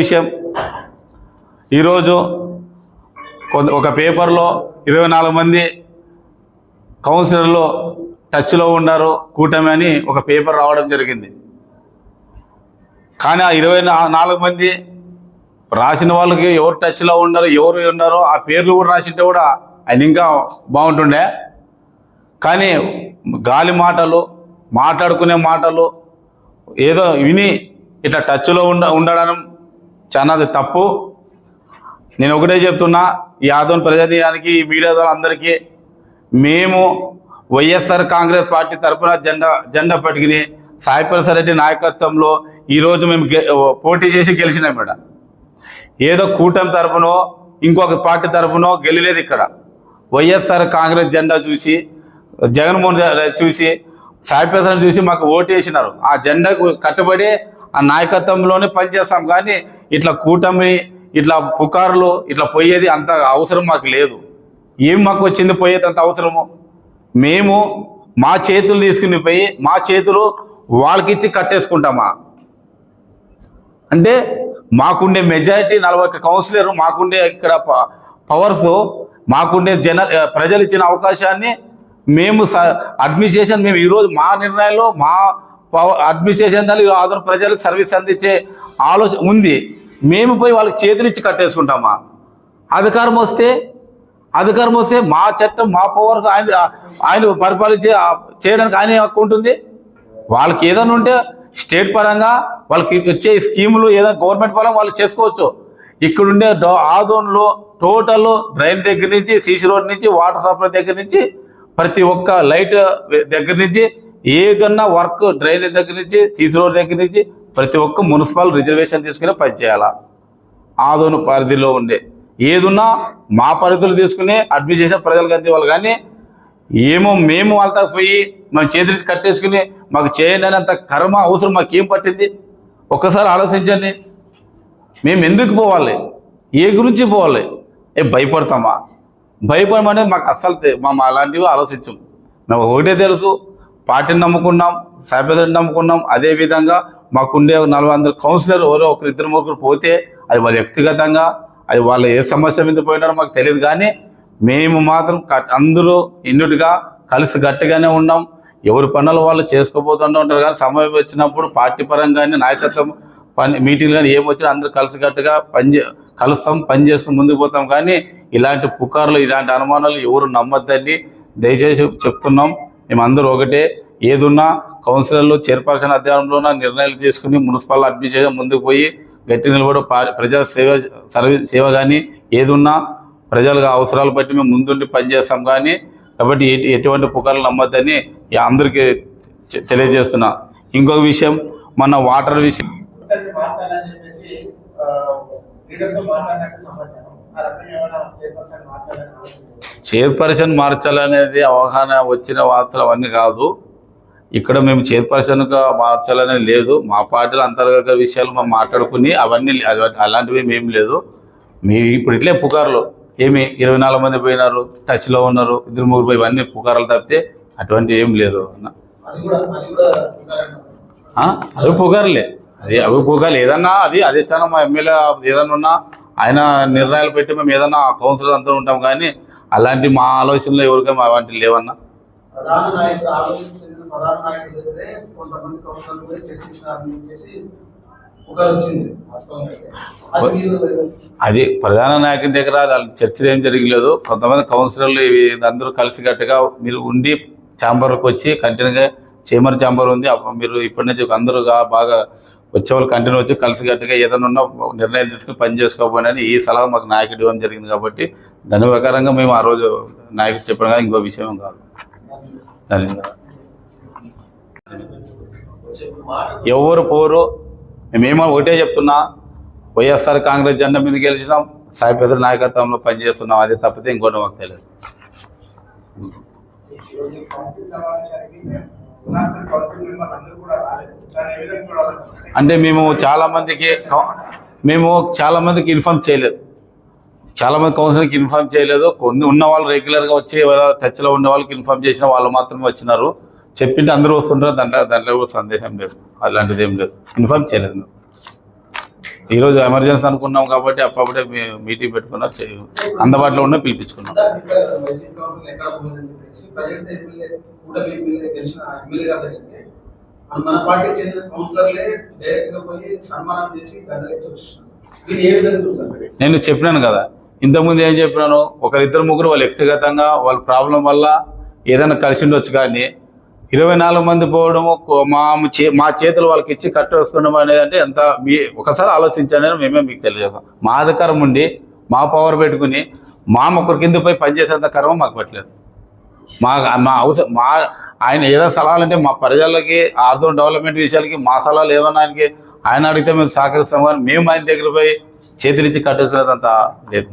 విషయం. ఈరోజు కొంత ఒక పేపర్లో ఇరవై నాలుగు మంది కౌన్సిలర్లు టచ్లో ఉన్నారు కూటమి అని ఒక పేపర్ రావడం జరిగింది. కానీ ఆ ఇరవై నాలుగు మంది రాసిన వాళ్ళకి ఎవరు టచ్లో ఉన్నారు ఎవరు ఉన్నారో ఆ పేర్లు కూడా రాసింటే కూడా ఆయన ఇంకా బాగుంటుండే. కానీ గాలి మాటలు మాట్లాడుకునే మాటలు ఏదో విని ఇట్లా టచ్లో ఉండ ఉండడం చాలా అది తప్పు. నేను ఒకటే చెప్తున్నా ఈ ఆదోన్ ప్రజానీయానికి ఈ మీడియా ద్వారా అందరికీ మేము వైఎస్ఆర్ కాంగ్రెస్ పార్టీ తరఫున జెండా జెండా పట్టుకుని సాయిప్రసాద్ రెడ్డి నాయకత్వంలో ఈరోజు మేము గె- పోటీ చేసి గెలిచినాం ఇక్కడ ఏదో కూటమి తరఫునో ఇంకొక పార్టీ తరఫునో గెలిలేదు ఇక్కడ. వైఎస్ఆర్ కాంగ్రెస్ జెండా చూసి జగన్మోహన్ చూసి సాయిప్రసాద్ చూసి మాకు ఓటు వేసినారు ఆ జెండాకు కట్టుబడి ఆ నాయకత్వంలోనే పనిచేస్తాం. కానీ ఇట్లా కూటమి ఇట్లా పుకార్లు ఇట్లా పోయేది అంత అవసరం మాకు లేదు. ఏం మాకు వచ్చింది పోయేది అంత అవసరము? మేము మా చేతులు తీసుకుని పోయి మా చేతులు వాళ్ళకిచ్చి కట్టేసుకుంటామా? అంటే మాకుండే మెజారిటీ నలభై ఒక్క కౌన్సిలర్ మాకుండే ఇక్కడ ప- పవర్స్ మాకుండే జన ప్రజలు ఇచ్చిన అవకాశాన్ని మేము స- అడ్మినిస్ట్రేషన్ మేము ఈరోజు మా నిర్ణయంలో మా అడ్మినిస్ట్రేషన్ దాన్ని ఆదరణ ప్రజలకు సర్వీస్ అందించే ఆలోచన ఉంది. మేము పోయి వాళ్ళకి చేతులు ఇచ్చి కట్టేసుకుంటామా? అధికారం వస్తే అధికారం వస్తే మా చట్టం మా పవర్స్ ఆయన ఆయన పరిపాలించే చేయడానికి ఆయన హక్కు ఉంటుంది. వాళ్ళకి ఏదైనా ఉంటే స్టేట్ పరంగా వాళ్ళకి వచ్చే స్కీములు ఏదైనా గవర్నమెంట్ పరంగా వాళ్ళు చేసుకోవచ్చు. ఇక్కడుండే డో ఆదోన్లో టోటల్ డ్రైన్ దగ్గర నుంచి సీసీ రోడ్ నుంచి వాటర్ సప్లై దగ్గర నుంచి ప్రతి ఒక్క లైట్ దగ్గర నుంచి ఏదన్నా వర్క్ డ్రైనేజ్ దగ్గర నుంచి సీసీ రోడ్ దగ్గర నుంచి ప్రతి ఒక్క మున్సిపల్ రిజర్వేషన్ తీసుకునే పనిచేయాలా ఆదోను పరిధిలో ఉండే. ఏదున్నా మా పరిధులు తీసుకుని అడ్మినిస్ట్రేషన్ ప్రజలకు అందేవాళ్ళు కానీ ఏమో మేము వాళ్ళతో పోయి మేము చేతులు కట్టేసుకుని మాకు చేయలేనంత కర్మ అవసరం మాకేం పట్టింది? ఒక్కసారి ఆలోచించండి. మేము ఎందుకు పోవాలి? ఏ గురించి పోవాలి? ఏ భయపడతామా? భయపడమనేది మాకు అస్సలు మా అలాంటివి ఆలోచించం. మేము ఒకటే తెలుసు పార్టీని నమ్ముకున్నాం సాయిపేదని నమ్ముకున్నాం అదేవిధంగా మాకుండే నలభై వందల కౌన్సిలర్ ఎవరో ఒకరు ఇద్దరు ముగ్గురు పోతే అది వాళ్ళ వ్యక్తిగతంగా అది వాళ్ళ ఏ సమస్య మీద పోయినారో మాకు తెలియదు కానీ మేము మాత్రం కట్- అందరూ ఇన్నుడిగా కలిసి గట్టిగానే ఉన్నాం. ఎవరి పనులు వాళ్ళు చేసుకోబోతుంటూ ఉంటారు కానీ సమయం వచ్చినప్పుడు పార్టీ పరంగానే నాయకత్వం పని మీటింగ్లు కానీ ఏం వచ్చినా అందరూ కలిసికట్టుగా పని చే- కలుస్తాం పని చేసుకుని ముందుకు పోతాం కానీ ఇలాంటి పుకార్లు ఇలాంటి అనుమానాలు ఎవరు నమ్మొద్దని దయచేసి చెప్తున్నాం. మేమందరూ ఒకటే. ఏదున్నా కౌన్సిలర్లు చైర్పర్సన్ అధ్యయనంలోన నిర్ణయాలు తీసుకుని మున్సిపల్ అడ్మినిస్ట్రేషన్ ముందుకు పోయి గట్టి నిలబడి పా- ప్రజా సేవ సర్వీస్ సేవ కానీ ఏదున్నా ప్రజల అవసరాలు బట్టి మేము ముందుండి పనిచేస్తాం కానీ కాబట్టి ఎటు- ఎటువంటి పుకార్లు నమ్మొద్దని అందరికీ తెలియజేస్తున్నా. ఇంకొక విషయం మన వాటర్ విషయం చైర్పర్సన్ మార్చాలనేది అవగాహన వచ్చిన వార్తలు అవన్నీ కాదు. ఇక్కడ మేము చైర్పర్సన్గా మార్చాలనేది లేదు. మా పార్టీలో అంతర్గత విషయాలు మేము మాట్లాడుకుని అవన్నీ అలాంటివి ఏం లేదు. మీ ఇప్పుడు ఇట్లే పుకార్లు. ఏమి ఇరవై నాలుగు మంది పోయినారు టచ్లో ఉన్నారు ఇద్దరు ముగ్గురు పోయి ఇవన్నీ పుకార్లు తప్పితే అటువంటి ఏం లేదు. అన్న అవి పుకార్లే. అది అవి పుకార్లు. ఏదన్నా అది అధిష్టానం మా ఎమ్మెల్యే ఏదన్నా ఉన్నా ఆయన నిర్ణయాలు పెట్టి మేము ఏదన్నా కౌన్సిలర్ అంతా ఉంటాం కానీ అలాంటి మా ఆలోచనలో ఎవరికైనా అలాంటివి లేవన్నా? ప్రధాన నాయకుల దగ్గరే కొంతమంది కౌన్సిలర్లు కూడా చర్చించినారని చెప్పేసి అది ప్రధాన నాయకుని దగ్గర చర్చలు ఏం జరగలేదు. కొంతమంది కౌన్సిలర్లు ఇవి అందరూ కలిసికట్టుగా మీరు ఉండి ఛాంబర్కి వచ్చి కంటిన్యూగా చేమర్ ఛాంబర్ ఉంది. మీరు ఇప్పటి నుంచి అందరూ బాగా వచ్చేవాళ్ళు కంటిన్యూ వచ్చి కలిసికట్టుగా ఏదైనా ఉన్నా నిర్ణయం తీసుకుని పని చేసుకోకపోయినా ఈ సలహా మాకు నాయకుడు ఇవ్వడం జరిగింది కాబట్టి దాని ప్రకారంగా మేము ఆ రోజు నాయకుడు చెప్పడం కానీ ఇంకో విషయం కాదు. ధన్యవాదాలు. ఎవరు పోరు? మేమేమో ఒకటే చెప్తున్నా. వైఎస్ఆర్ కాంగ్రెస్ జెండా మీద గెలిచినాం. సాయి పెద్ద నాయకత్వంలో పనిచేస్తున్నాం. అది తప్పితే ఇంకోటి మాకు తెలియదు. అంటే మేము చాలామందికి మేము చాలామందికి ఇన్ఫామ్ చేయలేదు. చాలామంది కౌన్సిలింగ్కి కౌన్సిలర్కి ఇన్ఫామ్ చేయలేదు. కొన్ని ఉన్న వాళ్ళు రెగ్యులర్గా వచ్చి టచ్లో ఉన్న వాళ్ళకి ఇన్ఫామ్ చేసిన వాళ్ళు మాత్రమే వచ్చినారు. చెప్పింటే అందరూ వస్తుంటారు దాంట్లో దాంట్లో కూడా సందేహం లేదు. అలాంటిది ఏం లేదు. ఇన్ఫామ్ చేయలేదు ఈరోజు ఎమర్జెన్సీ అనుకున్నాం కాబట్టి అప్పుడే మీటింగ్ పెట్టుకున్నా అందుబాటులో ఉన్న పిలిపించుకున్నాం. మన చెందిన కౌన్సిలర్లే పోయి సన్మానం చేసి గద్దలేసి నేను చెప్పినాను కదా ఇంతకుముందు ఏం చెప్పినాను? ఒకరిద్దరు ముగ్గురు వాళ్ళు వ్యక్తిగతంగా వాళ్ళ ప్రాబ్లం వల్ల ఏదైనా కలిసి ఉండొచ్చు కానీ ఇరవై నాలుగు మంది పోవడము మా చే మా చేతులు వాళ్ళకి ఇచ్చి కట్టేసుకోవడం అనేది అంటే ఎంత మీ ఒకసారి ఆలోచించండి మేమే మీకు తెలియజేస్తాం. మా అధికారం ఉండి మా పవర్ పెట్టుకుని మా మొక్కరి కింద పోయి పనిచేసేంత కర్మ మాకు పెట్టలేదు. మా మా అవసరం మా ఆయన ఏదో సలహాలంటే మా ప్రజలకి ఆర్థిక డెవలప్మెంట్ విషయాలకి మా సలహాలు ఏమన్నా ఆయనకి ఆయన అడిగితే మేము సహకరిస్తాం కానీ మేము ఆయన దగ్గర పోయి చేతులిచ్చి కట్టేసుకునేదంత లేదు.